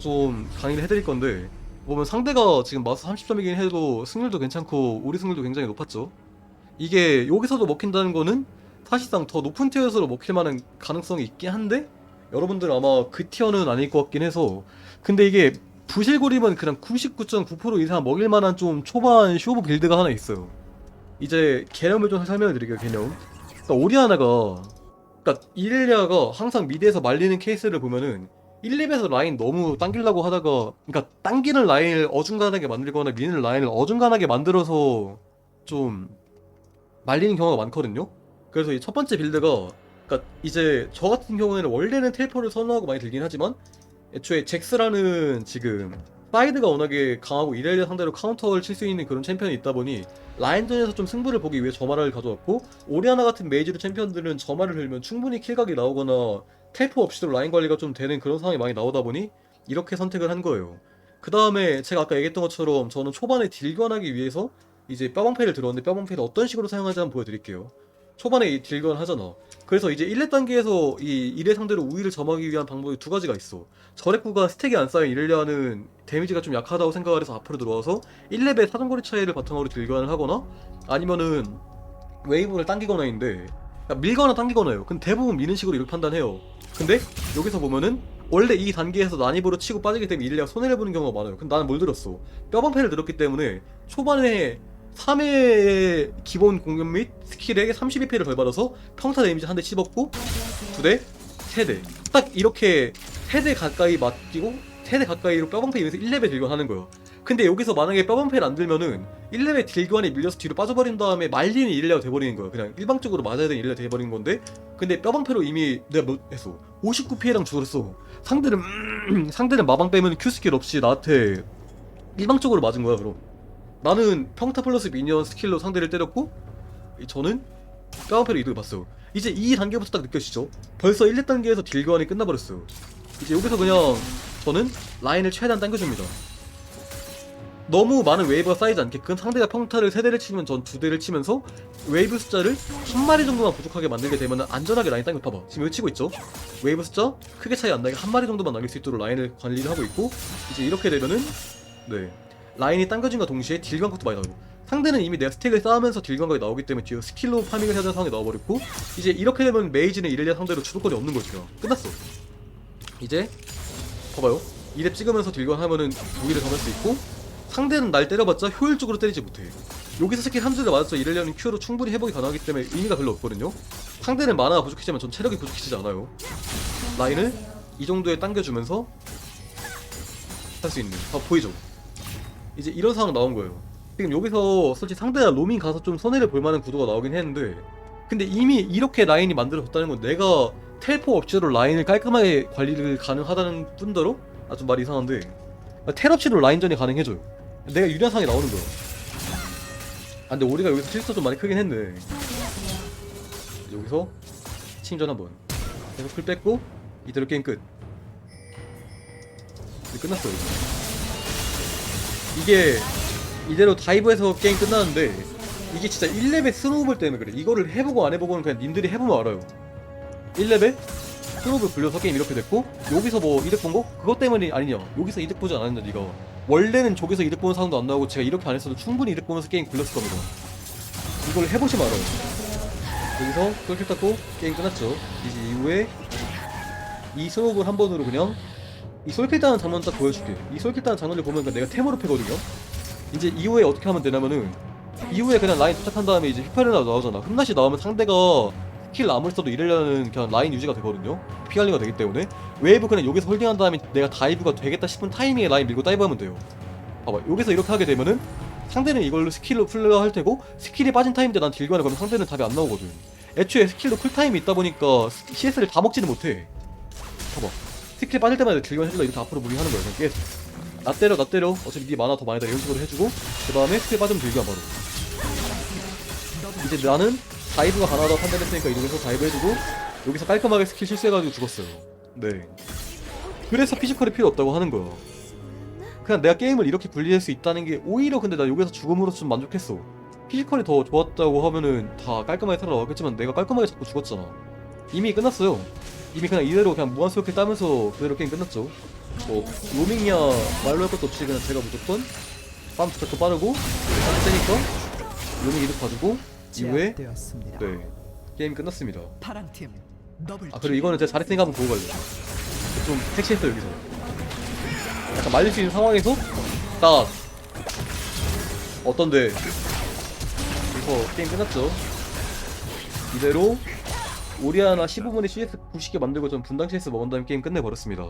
좀 강의를 해드릴 건데 보면 상대가 지금 마스 30점이긴 해도 승률도 괜찮고 우리 승률도 굉장히 높았죠. 이게 여기서도 먹힌다는 거는 사실상 더 높은 티어에서 먹힐 만한 가능성이 있긴 한데 여러분들 아마 그 티어는 아닐 것 같긴 해서 근데 이게 부실고림은 그냥 99.9% 이상 먹일 만한 좀 초반 쇼부 빌드가 하나 있어요. 이제 개념을 좀 설명해 드릴게요, 개념. 그러니까 오리아나가 그러니까 이렐리아가 항상 미드에서 말리는 케이스를 보면은 1렙에서 라인 너무 당기려고 하다가 그러니까 당기는 라인을 어중간하게 만들거나 미는 라인을 어중간하게 만들어서 좀 말리는 경우가 많거든요. 그래서 이 첫 번째 빌드가 그러니까 이제 저 같은 경우에는 원래는 텔포를 선호하고 많이 들긴 하지만 애초에 잭스라는 지금 사이드가 워낙에 강하고 이렐리아 상대로 카운터를 칠 수 있는 그런 챔피언이 있다 보니 라인전에서 좀 승부를 보기 위해 저마를 가져왔고 오리아나 같은 메이지드 챔피언들은 저마를 들면 충분히 킬각이 나오거나 텔포 없이도 라인 관리가 좀 되는 그런 상황이 많이 나오다 보니 이렇게 선택을 한 거예요. 그 다음에 제가 아까 얘기했던 것처럼 저는 초반에 딜견하기 위해서 이제 뼈방패를 들었는데 뼈방패를 어떤 식으로 사용하지 한번 보여드릴게요. 초반에 이 딜견 하잖아. 그래서 이제 1렙 단계에서 이 1회 상대로 우위를 점하기 위한 방법이 두 가지가 있어. 저렉구가 스택이 안 쌓인 이렐리아는 데미지가 좀 약하다고 생각을 해서 앞으로 들어와서 1렙의 사정거리 차이를 바탕으로 딜견을 하거나 아니면은 웨이브를 당기거나 인데 밀거나 당기거나요. 근데 대부분 미는 식으로 이렇게 판단해요. 근데 여기서 보면은 원래 이 단계에서 난입으로 치고 빠지게 되면 이렐리아가 손해를 보는 경우가 많아요. 근데 나는 뭘 들었어? 뼈방패를 들었기 때문에 초반에 3회의 기본 공격 및 스킬에 32패를 덜 받아서 평타 데미지 한 대 씹었고 두 대, 세 대. 딱 이렇게 세대 가까이 맞기고 세대 가까이로 뼈방패 위해서 1레벨 딜관 하는 거예요. 근데 여기서 만약에 뼈방패를 안 들면은 1레벨 딜관에 밀려서 뒤로 빠져버린 다음에 말리는 이렐리아가 돼버리는 거예요. 그냥 일방적으로 맞아야 되는 이렐리아 돼버린 건데 근데 뼈방패로 이미 내가 몇 했어? 59피해랑 죽었어. 상대는 음, 상대는 마방 빼면 큐 스킬 없이 나한테 일방적으로 맞은 거야 그럼. 나는 평타 플러스 미니언 스킬로 상대를 때렸고 이- 저는 뼈방패로 이득을 봤어요. 이제 이 단계부터 딱 느껴지죠? 벌써 1, 2단계에서 딜교환이 끝나버렸어요. 이제 여기서 그냥 저는 라인을 최대한 당겨줍니다. 너무 많은 웨이브가 쌓이지 않게끔 상대가 평타를 3대를 치면 전 2대를 치면서 웨이브 숫자를 한 마리 정도만 부족하게 만들게 되면 안전하게 라인 당겨 봐봐. 지금 여기 치고 있죠? 웨이브 숫자 크게 차이 안 나게 한 마리 정도만 남길 수 있도록 라인을 관리를 하고 있고 이제 이렇게 되면은 네 라인이 당겨진과 동시에 딜광각도 많이 나오고 상대는 이미 내가 스택을 쌓으면서 딜광각이 나오기 때문에 뒤에 스킬로 파밍을 해야 되는 상황이 나와버렸고 이제 이렇게 되면 메이지는 이렐리아 상대로 주도권이 없는 거죠. 끝났어 이제 봐봐요 2렙 찍으면서 딜광 하면은 우위를 점할 수 있고 상대는 날 때려봤자 효율적으로 때리지 못해 여기서 스킬 한 대를 맞았죠 이렐리아는 Q로 충분히 회복이 가능하기 때문에 의미가 별로 없거든요 상대는 마나가 부족해지만 전 체력이 부족해지지 않아요 라인을 이 정도에 당겨주면서 할 수 있는 아 보이죠 이제 이런 상황 나온 거예요. 지금 여기서 솔직히 상대가 로밍 가서 좀 손해를 볼 만한 구도가 나오긴 했는데 근데 이미 이렇게 라인이 만들어졌다는 건 내가 텔포 없이도 라인을 깔끔하게 관리를 가능하다는 뿐더러 아 좀 말이 이상한데 텔 없이도 라인전이 가능해져요. 내가 유리한 상황이 나오는 거야. 아 근데 우리가 여기서 실수 좀 많이 크긴 했네. 여기서 침전 한번 계속 풀 뺐고 이대로 게임 끝. 이제 끝났어요. 이게 이대로 다이브해서 게임 끝나는데 이게 진짜 1레벨 스노우볼 때문에 그래 이거를 해보고 안 해보고는 그냥 님들이 해보면 알아요 1레벨 스노우볼 굴려서 게임 이렇게 됐고 여기서 뭐 이득 본 거? 그것 때문이 아니냐 여기서 이득 보지 않았냐 니가 원래는 저기서 이득 보는 상황도 안 나오고 제가 이렇게 안 했어도 충분히 이득 보면서 게임 굴렸을 겁니다 이걸 해보시면 알아요 여기서 꿀킬 닦고 게임 끝났죠 이제 이후에 이 스노우볼 한 번으로 그냥 이 솔킬 따는 장면 딱 보여줄게. 이 솔킬 따는 장면을 보면 내가 템으로 패거든요. 이제 이후에 어떻게 하면 되냐면은 이후에 그냥 라인 도착한 다음에 이제 휘파리나 나오잖아. 흠낫이 나오면 상대가 스 킬 아무리 써도 이래려는 그냥 라인 유지가 되거든요. 피관리가 되기 때문에 웨이브 그냥 여기서 홀딩한 다음에 내가 다이브가 되겠다 싶은 타이밍에 라인 밀고 다이브하면 돼요. 봐봐 여기서 이렇게 하게 되면은 상대는 이걸로 스킬로 풀려 할 테고 스킬이 빠진 타임인데 난 딜관을 그러면 상대는 답이 안 나오거든. 애초에 스킬로 쿨타임이 있다 보니까 CS를 다 먹지는 못해. 봐봐. 스킬 빠질 때마다 딜관 해주다 이렇게 앞으로 무리하는 거야. 그냥 계속. 나 때려, 나 때려. 어차피 네 만화 더 많이 다 이런 식으로 해주고 그 다음에 스킬 빠지면 딜관 바로. 이제 나는 다이브가 가능하다고 판단했으니까 이쪽에서 다이브 해주고 여기서 깔끔하게 스킬 실수해가지고 죽었어요. 네. 그래서 피지컬이 필요 없다고 하는 거야. 그냥 내가 게임을 이렇게 분리할 수 있다는 게 오히려 근데 나 여기서 죽음으로써 좀 만족했어. 피지컬이 더 좋았다고 하면은 다 깔끔하게 살아나왔겠지만 내가 깔끔하게 자꾸 죽었잖아. 이미 끝났어요. 이미 그냥 이대로 그냥 무한스럽게 따면서 그대로 게임 끝났죠. 뭐 로밍이야 말로 할 것도 없이 그냥 제가 무조건 빰 부터 빠르고 빰 세니까 로밍 이득 봐주고 이후에? 제압되었습니다. 네. 게임 끝났습니다. 파랑팀 더블 아 그리고 이거는 제가 잘했으니까 한번 보고 갈래요 좀 섹시했어 여기서. 약간 말릴 수 있는 상황에서 딱 어떤데? 그래서 게임 끝났죠? 이대로 오리아나 15분의 CS 90개 만들고 전 분당 CS 먹은 다음에 게임 끝내버렸습니다